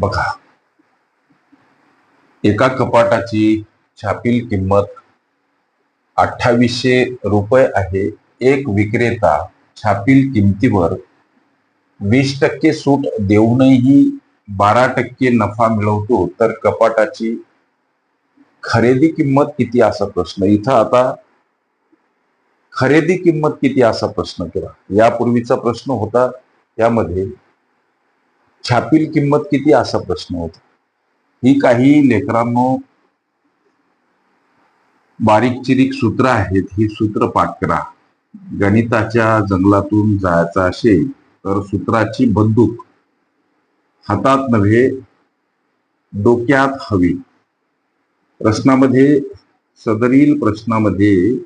बघा. एका कपाटाची छापील किंमत अठ्ठावीसशे रुपये आहे. एक विक्रेता छापील किमतीवर वीस टक्के सूट देऊनही बारा टक्के नफा मिळवतो. तर कपाटाची खरेदी किंमत किती असा प्रश्न. इथं आता खरेदी किंमत किती असा प्रश्न केला. यापूर्वीचा प्रश्न होता. त्यामध्ये छापील किंमत किती असा प्रश्न होता. ही काही लेकरांनो बारीक चिरीक सूत्र आहेत. ही सूत्र पाठ करा. गणिताच्या जंगलातून जायचं असेल तर सूत्राची बंदूक हातात नव्हे डोक्यात हवी. प्रश्नामध्ये सदरील प्रश्नामध्ये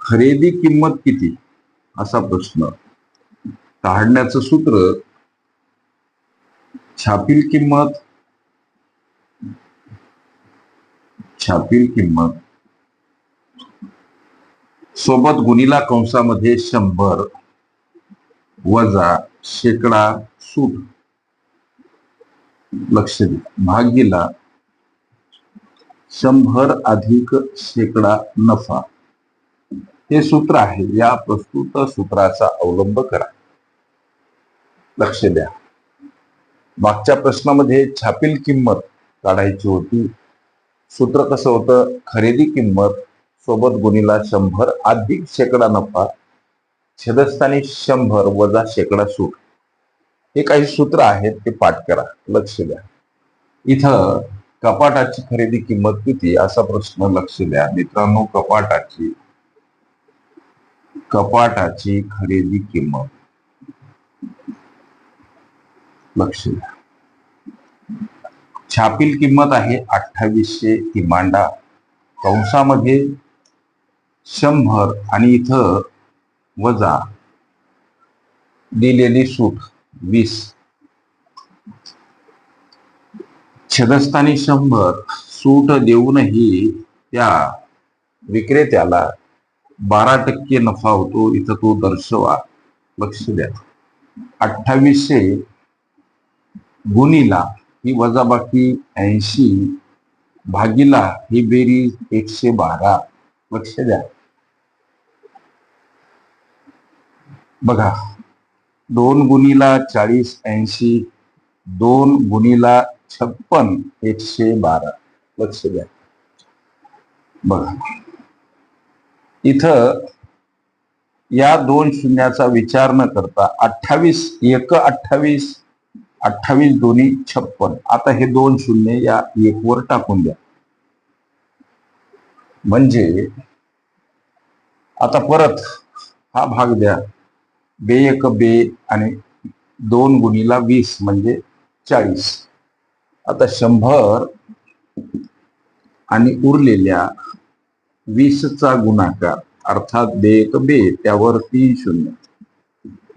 खरेदी किंमत किती? असा प्रश्न. काढण्याचं सूत्र छापील किंमत छापील किंमत. सोबत गुणीला कंसामध्ये शंभर वजा शेकडा सूट. लक्ष द्या भागीला शंभर अधिक शेकडा नफा. हे सूत्र आहे. या प्रस्तुत सूत्राचा अवलंब करा. लक्ष द्या. मागच्या प्रश्नामध्ये छापील किंमत काढायची होती. सूत्र कसं होतं? खरेदी किंमत सोबत गुणीला शंभर अधिक शेकडा नफा छेदस्थानी शंभर वजा शेकडा सूट. हे काही सूत्र आहेत ते पाठ करा. लक्ष द्या. इथं कपाटाची खरेदी किंमत किती? असा प्रश्न लक्ष द्या. मित्रांनो कपाटाची कपाटाची खरेदी किंमत. लक्ष द्या छापील किंमत आहे अठ्ठावीसशे इमांडा. कंसामध्ये शंभर आणि इथं वजा दिलेली सूट वीस. छदस्थानी शंभर सूट देऊनही त्या विक्रेत्याला बारा टक्के नफा होतो इथं तो दर्शवा लक्ष द्या. अठ्ठावीसशे गुणीला ही वजाबाकी ऐंशी भागीला ही बेरीज एकशे बारा. लक्ष द्या. बघा दोन गुणीला चाळीस ऐंशी दोन गुणीला छप्पन एकशे बारा. लक्ष द्या. बघा. इथं या दोन शून्याचा विचार न करता अठ्ठावीस एक अठ्ठावीस अठ्ठावीस दोन्ही छप्पन. आता हे दोन शून्य या एक वर टाकून द्या. म्हणजे आता परत हा भाग द्या. बे एक बे आणि दोन गुणीला वीस म्हणजे चाळीस. आता शंभर आणि उरलेल्या वीसचा गुणाकार अर्थात बे एक बे त्यावर तीन शून्य.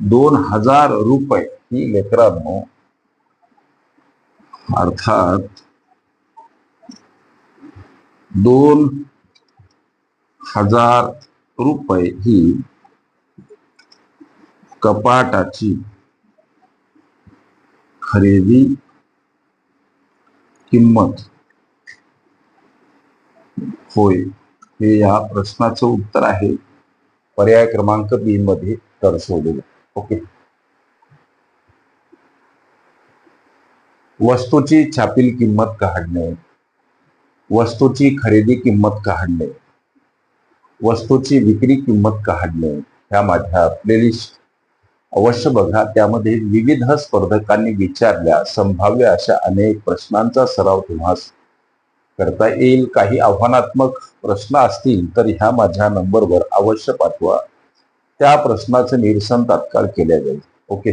दोन हजार रुपये. ही लेकरांनो अर्थात दोन हजार रुपये ही कपाटाची खरेदी किंमत होय हे या प्रश्नाचं उत्तर आहे. पर्याय क्रमांक बी मध्ये दर्शवलेलं. ओके. वस्तूची छापील किंमत काढणे वस्तूची खरेदी किंमत काढणे वस्तूची विक्री किंमत काढणे ह्या माझ्या प्लेलिस्ट अवश्य बघा त्यामध्ये विविध स्पर्धकांनी विचारल्या संभाव्य अशा अनेक प्रश्नांचा सराव तुम्हास करता येईल. काही आव्हानात्मक प्रश्न असतील तर ह्या माझ्या नंबरवर अवश्य पाठवा. त्या प्रश्नाचं निरसन तात्काळ केल्या जाईल. ओके.